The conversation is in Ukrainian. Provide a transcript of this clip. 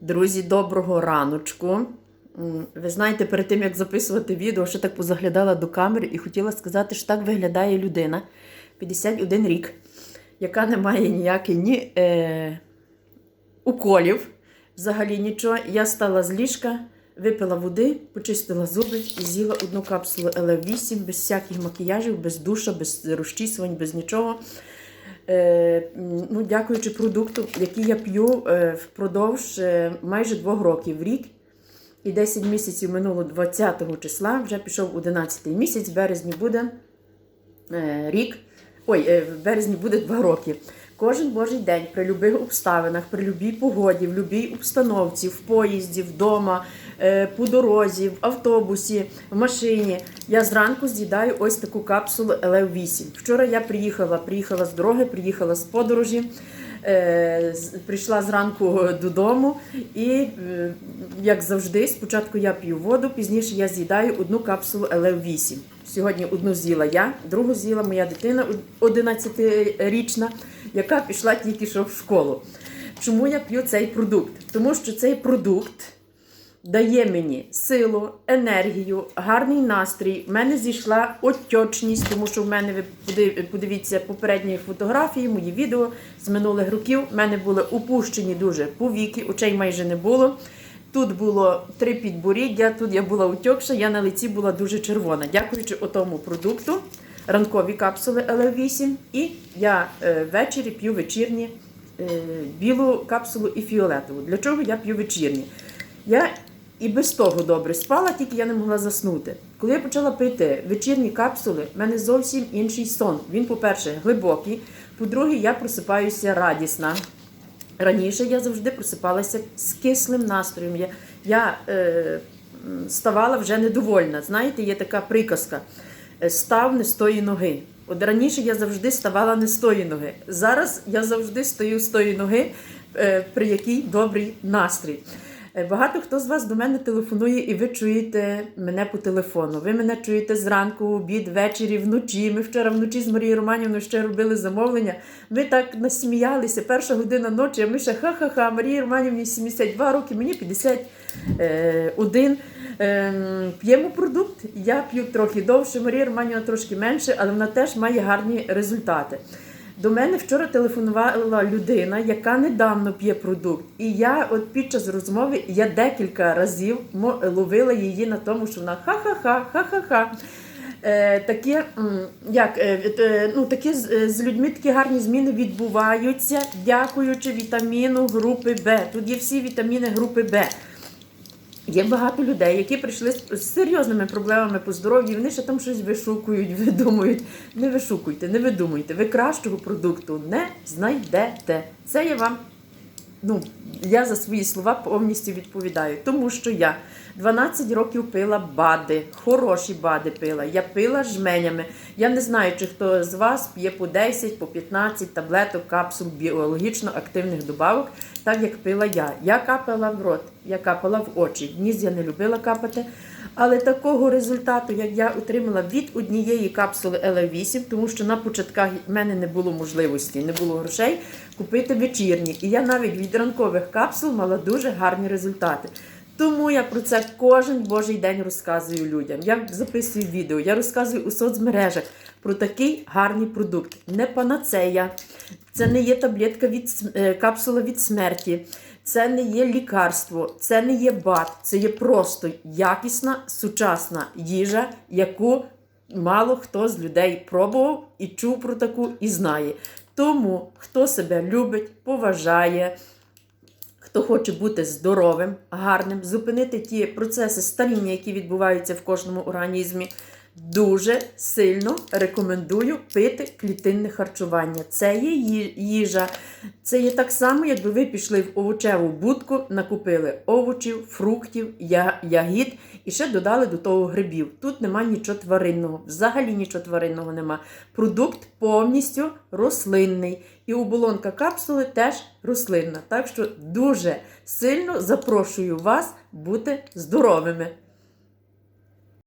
Друзі, доброго раночку. Ви знаєте, перед тим як записувати відео, ще так позаглядала до камери і хотіла сказати, що так виглядає людина 51 рік, яка не має ніяких ні е, уколів, взагалі нічого. Я стала з ліжка, випила води, почистила зуби і з'їла одну капсулу ЛФ8 без всяких макіяжів, без душа, без розчісувань, без нічого. Е, ну, дякуючи продукту, який я п'ю е, впродовж е, майже двох років в рік. І 10 місяців минуло 20 числа, вже пішов 11 місяць, в березні буде рік. Ой, в березні буде 2 роки. Кожен божий день при любих обставинах, при любій погоді, в любій обстановці, в поїзді, вдома, по дорозі, в автобусі, в машині. Я зранку з'їдаю ось таку капсулу ЛФ8. Вчора я приїхала, приїхала з дороги, приїхала з подорожі. Е, Прийшла зранку додому і, е, як завжди, спочатку я п'ю воду, пізніше я з'їдаю одну капсулу ЛФ8. Сьогодні одну з'їла я, другу з'їла моя дитина 11-річна, яка пішла тільки що в школу. Чому я п'ю цей продукт? Тому що цей продукт дає мені силу, енергію, гарний настрій. В мене зійшла отечність, тому що в мене ви подивіться попередні фотографії, мої відео з минулих років. В мене були опущені дуже повіки, очей майже не було. Тут було три підборіддя, тут я була утьокша, я на лиці була дуже червона. Дякуючи отому продукту, ранкові капсули ЛФ8, і я е, ввечері п'ю вечірні е, білу капсулу і фіолетову. Для чого я п'ю вечірні? І без того добре спала, тільки я не могла заснути. Коли я почала пити вечірні капсули, в мене зовсім інший сон. Він, по-перше, глибокий. По-друге, я просипаюся радісна. Раніше я завжди просипалася з кислим настроєм. Я, я е, ставала вже недовольна. Знаєте, є така приказка: е, став не з тої ноги. От раніше я завжди ставала не з тої ноги. Зараз я завжди стою з тої ноги, е, при якій добрий настрій. Е, Багато хто з вас до мене телефонує, і ви чуєте мене по телефону. Ви мене чуєте зранку, обід, ввечері, вночі. Ми вчора вночі з Марією Романівною ще робили замовлення. Ми так насміялися. Перша година ночі, а ми ще ха-ха-ха. Марії Романівні 72 роки, мені 51. Ем, П'ємо продукт. Я п'ю трохи довше, Марія Романівна трошки менше, але вона теж має гарні результати. До мене вчора телефонувала людина, яка недавно п'є продукт. І я, от під час розмови, я декілька разів ловила її на тому, що вона ха-ха-ха, ха-ха-ха. Е, таке, м, як, е, е, ну, такі з, е, з людьми такі гарні зміни відбуваються, дякуючи вітаміну групи Б. Тут є всі вітаміни групи Б. Є багато людей, які прийшли з- серйозними проблемами по здоров'ю, вони ще там щось вишукують, видумують. Не вишукуйте, не видумуйте. Ви кращого продукту не знайдете. Це я вам, ну, я за свої слова повністю відповідаю. Тому що я 12 років пила бади, хороші бади пила. Я пила жменями. Я не знаю, чи хто з вас п'є по 10, по 15 таблеток, капсул біологічно активних добавок, так як пила я. Я капала в рот, я капала в очі. Ніс я не любила капати. Але такого результату, як я отримала від однієї капсули ЛФ8, тому що на початках в мене не було можливості, не було грошей купити вечірні. І я навіть від ранкових капсул мала дуже гарні результати. Тому я про це кожен божий день розказую людям. Я записую відео, я розказую у соцмережах про такий гарний продукт. Не панацея, це не є таблетка від е, капсула від смерті, це не є лікарство, це не є бат, це є просто якісна сучасна їжа, яку мало хто з людей пробував і чув про таку і знає. Тому хто себе любить, поважає, хто хоче бути здоровим, гарним, зупинити ті процеси старіння, які відбуваються в кожному організмі, дуже сильно рекомендую пити клітинне харчування. Це є їжа. Це є так само, якби ви пішли в овочеву будку, накупили овочів, фруктів, ягід і ще додали до того грибів. Тут нема нічого тваринного, взагалі нічого тваринного нема. Продукт повністю рослинний. І оболонка капсули теж рослинна. Так що дуже сильно запрошую вас бути здоровими.